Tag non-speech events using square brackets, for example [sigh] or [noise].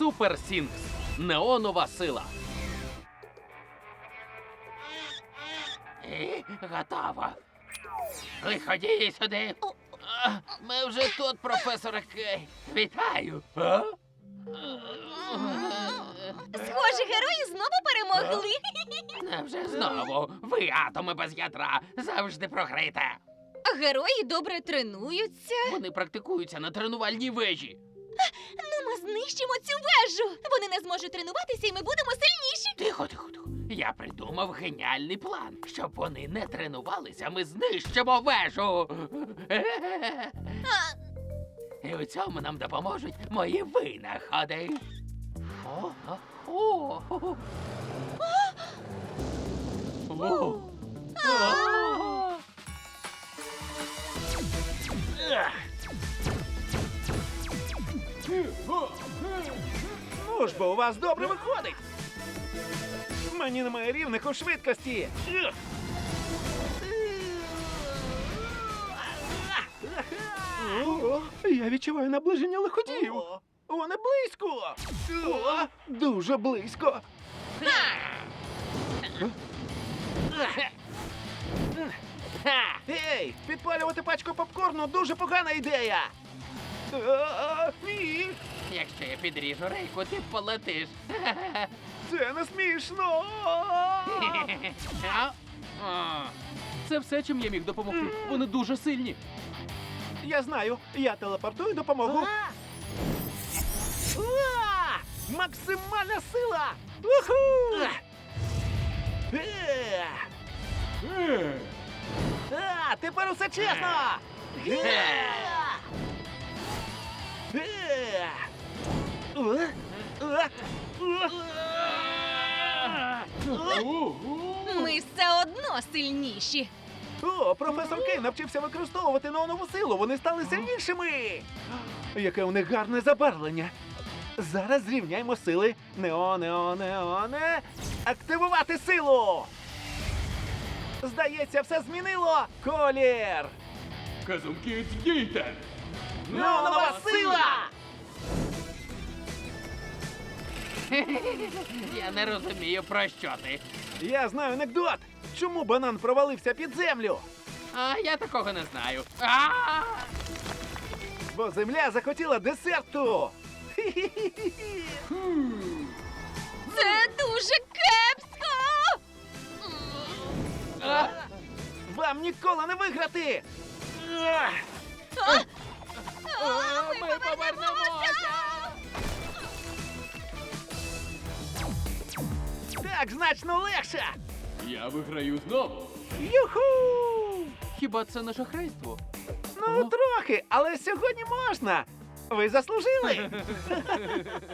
Супер Сінкс. Неонова сила. І готово. Виходіть сюди. А, Ми вже тут, професор Кей. Вітаю. А? Схоже, герої знову перемогли. Невже знову? Ви атоми без ядра завжди програєте. Герої добре тренуються. Вони практикуються на тренувальній вежі. Ми знищимо цю вежу. Вони не зможуть тренуватися, і ми будемо сильніші. Тихо, тихо, тихо. Я придумав геніальний план. Щоб вони не тренувалися, ми знищимо вежу. А, І у цьому нам допоможуть мої винаходи. О, о, о, о. О. О. Ех. Ну ж бо у вас добре виходить. Мені немає рівних у швидкості. О, я відчуваю наближення лиходіїв. Вони близько. О, дуже близько. Ей, підпалювати пачку попкорну дуже погана ідея. Якщо я підріжу рейку, ти полетиш. це не смішно. Це все, чим я міг допомогти. Вони дуже сильні. Я знаю, я телепортую допомогу. Максимальна сила! Е! Тепер усе чесно! Е! Ми все одно сильніші. О, професор Кей навчився використовувати неонову силу. Вони стали сильнішими. Яке у них гарне забарвлення. Зараз зрівняємо сили. Нео, нео, неоне. Активувати силу. Здається, все змінило. Колір. Казумки дійте! Неонова сила! Я не розумію, про що ти. Я знаю анекдот. Чому банан провалився під землю? А я такого не знаю. А! Бо земля захотіла десерту. Це дуже кепсько. Вам ніколи не виграти. А, Ми повернемося! Так значно легше. Я виграю знову. Юху! Хіба це не шахрайство? Ну, трохи, але сьогодні можна. Ви заслужили. [laughs]